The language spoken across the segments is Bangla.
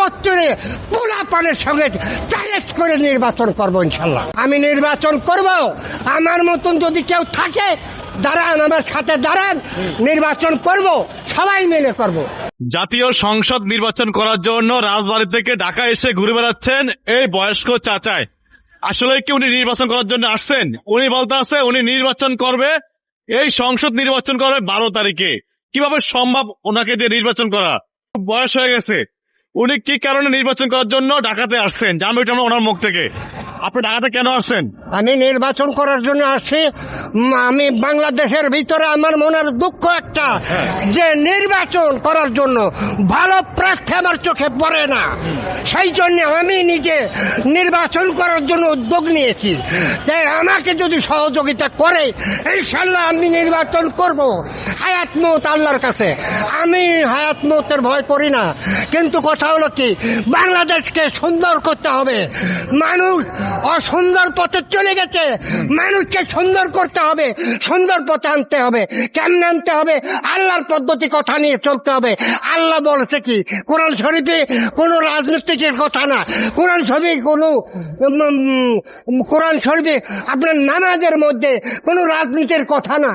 বছরে পোলা সঙ্গে চ্যালেঞ্জ করে নির্বাচন করব ইনশাল্লাহ। আমি নির্বাচন করব। আমার মতন যদি কেউ থাকে, দাঁড়ান, আমার সাথে দাঁড়ান, নির্বাচন করব, সবাই মিলে করব। জাতীয় সংসদ নির্বাচন করার জন্য রাজবাড়ি থেকে ঢাকা এসে ঘুরে বেড়াচ্ছেন এই বয়স্ক চাচায় আসলে কি উনি নির্বাচন করার জন্য আসছেন? উনি বলতে আছে, উনি নির্বাচন করবে, এই সংসদ নির্বাচন করবে বারো তারিখে। কীভাবে সম্ভব ওনাকে দিয়ে নির্বাচন করা? বয়স হয়ে গেছে। উনি কি কারণে নির্বাচন করার জন্য ঢাকাতে আসছেন? জানব এটা আমরা ওনার মুখ থেকে। আপনি ঢাকাতে কেন আসছেন? আমি নির্বাচন করার জন্য আসছি। আমি বাংলাদেশের ভিতরে আমার মনের দুঃখ একটা যে নির্বাচন করার জন্য ভালো প্রার্থী আমার চোখে পড়ে না। সেই জন্য আমি নিজে নির্বাচন করার জন্য উদ্যোগ নিয়েছি। তাই আমাকে যদি সহযোগিতা করে ইনশাল্লাহ আমি নির্বাচন করব। হায়াত মত আল্লাহর কাছে। আমি হায়াত মতের ভয় করি না। কিন্তু কথা হলো কি? বাংলাদেশকে সুন্দর করতে হবে। মানুষ অসুন্দর পথে চলে গেছে। মানুষকে সুন্দর করতে হবে। সুন্দর পথে আনতে হবে। কেমনে আনতে হবে? আল্লাহর পদ্ধতি কথা নিয়ে চলতে হবে। আল্লাহ বলেছে কি? কোরআন শরীফে কোনো রাজনীতিকের কথা না। কোরআন শরীফে কোনো কোরআন শরীফে আপনার নামাজের মধ্যে কোনো রাজনীতির কথা না।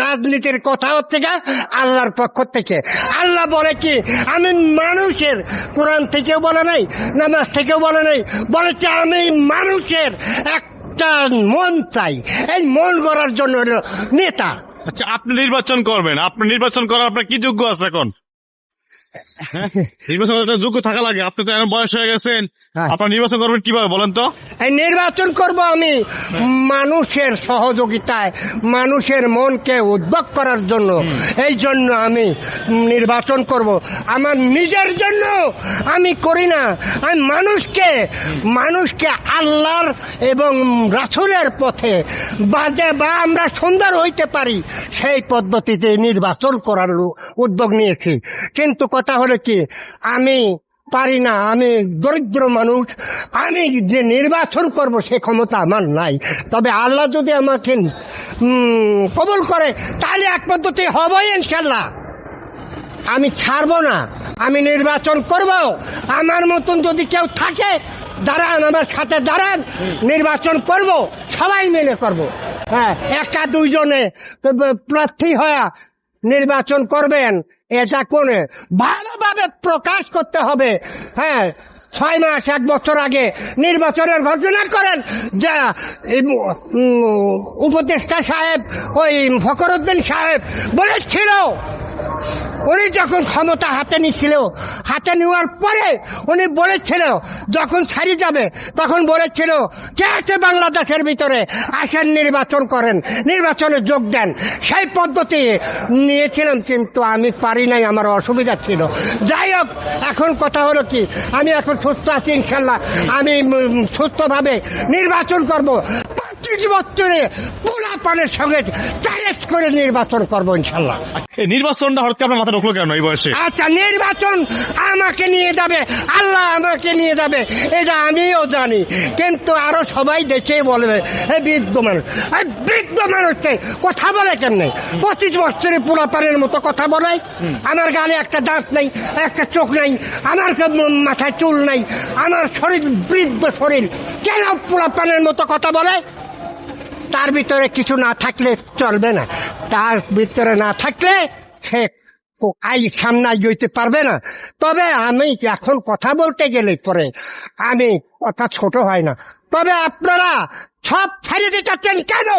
রাজনীতির কথা হচ্ছে গা আল্লাহর পক্ষ থেকে। আল্লাহ বলে কি? আমি মানুষের কোরআন থেকেও বলে নাই নামাজ থেকেও বলে নাই বলেছে আমি মানুষের একটা মন চাই। এই মন গড়ার জন্য নেতা। আচ্ছা আপনি নির্বাচন করবেন। আপনি নির্বাচন করার আপনার কি যোগ্য আছে এখন? হ্যাঁ? নির্বাচন যোগ্য থাকা লাগে। আপনি তো এখন বয়স হয়ে গেছেন। হ্যাঁ। আপনার নির্বাচন করবেন কীভাবে বলেন তো? নির্বাচন করব আমি মানুষের সহযোগিতায় মানুষের মনকে উদ্যোগ করার জন্য। এই জন্য আমি নির্বাচন করব। আমার নিজের জন্য আমি করি না। আমি মানুষকে মানুষকে আল্লাহর এবং রাসুলের পথে বাদে বা আমরা সুন্দর হইতে পারি সেই পদ্ধতিতে নির্বাচন করার উদ্যোগ নিয়েছি। কিন্তু কথা হলো কি? আমি পারি না, আমি দরিদ্র মানুষ, আমি যে নির্বাচন করব সে ক্ষমতা আমার নাই। তবে আল্লাহ যদি আমাকে কবুল করে, তাহলে এক পদ্ধতি হবই ইনশাল্লাহ আমি ছাড়বো না, আমি নির্বাচন করব। আমার মতন যদি কেউ থাকে, দাঁড়ান, আমার সাথে দাঁড়ান, নির্বাচন করব, সবাই মিলে করব। হ্যাঁ একা দুইজনে প্রার্থী হয়ে নির্বাচন করবেন এটা কোনে? ভালোভাবে প্রকাশ করতে হবে। হ্যাঁ ছয় মাস, এক বছর আগে নির্বাচনের ঘোষণা করেন যা উপদেষ্টা সাহেব, ওই ফকরুদ্দিন সাহেব বলেছিল উনি যখন ক্ষমতা হাতে নিচ্ছিল, হাতে নেওয়ার পরে উনি বলেছিল, যখন ছাড়ি যাবে, তখন বলেছিল, কে আছে বাংলাদেশের ভিতরে? আসেন, নির্বাচন করেন, নির্বাচনে যোগ দেন। সেই পদ্ধতি নিয়েছিলাম, কিন্তু আমি পারি নাই, আমার অসুবিধা ছিল। যাই হোক, এখন কথা হলো কি, আমি এখন সুস্থ আছি, ইনশাল্লাহ। আমি সুস্থভাবে নির্বাচন করব। পঁচিশ বছরে পোলা পানের সঙ্গে চ্যালেঞ্জ করে নির্বাচন করব ইনশাল্লাহ। এই নির্বাচনটা হঠাৎ করে আপনার মাথা ঢুকলো কেন এই বয়সে? আচ্ছা নির্বাচন আমাকে নিয়ে যাবে আল্লাহ আমাকে নিয়ে যাবে এটা আমিও জানি। কিন্তু আরও সবাই দেখে বলবে এই বৃদ্ধ মানুষ এই বৃদ্ধ মানুষকে কথা বলে কেমনে? পঁচিশ বছরে পোলাপানের মতো কথা বলে। আমার গালে একটা দাঁত নেই একটা চোখ নেই আমার মাথায় চুল নেই আমার শরীর বৃদ্ধ শরীর। কেন পোলাপানের মতো কথা বলে? তার ভিতরে কিছু না থাকলে চলবে না। তার ভিতরে না থাকলে সে আই সামনে যেতে পারবে না। তবে আমি এখন কথা বলতে গেলে পরে আমি কথা ছোট হয় না। তবে আপনারা সব ছাড়িয়ে দিতে কেন?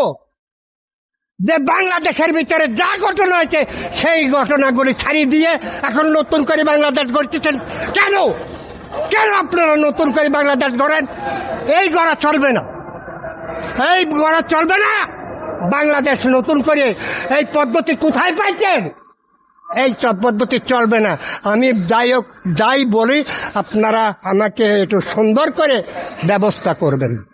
যে বাংলাদেশের ভিতরে যা ঘটনা হয়েছে, সেই ঘটনাগুলি ছাড়িয়ে দিয়ে এখন নতুন করে বাংলাদেশ গড়তেছেন কেন? কেন আপনারা নতুন করে বাংলাদেশ গড়েন? এই গড়া চলবে না। এই করা চলবে না। বাংলাদেশ নতুন করে এই পদ্ধতি কোথায় পাইছেন? এই পদ্ধতি চলবে না। আমি যাই যাই বলি, আপনারা আমাকে একটু সুন্দর করে ব্যবস্থা করবেন।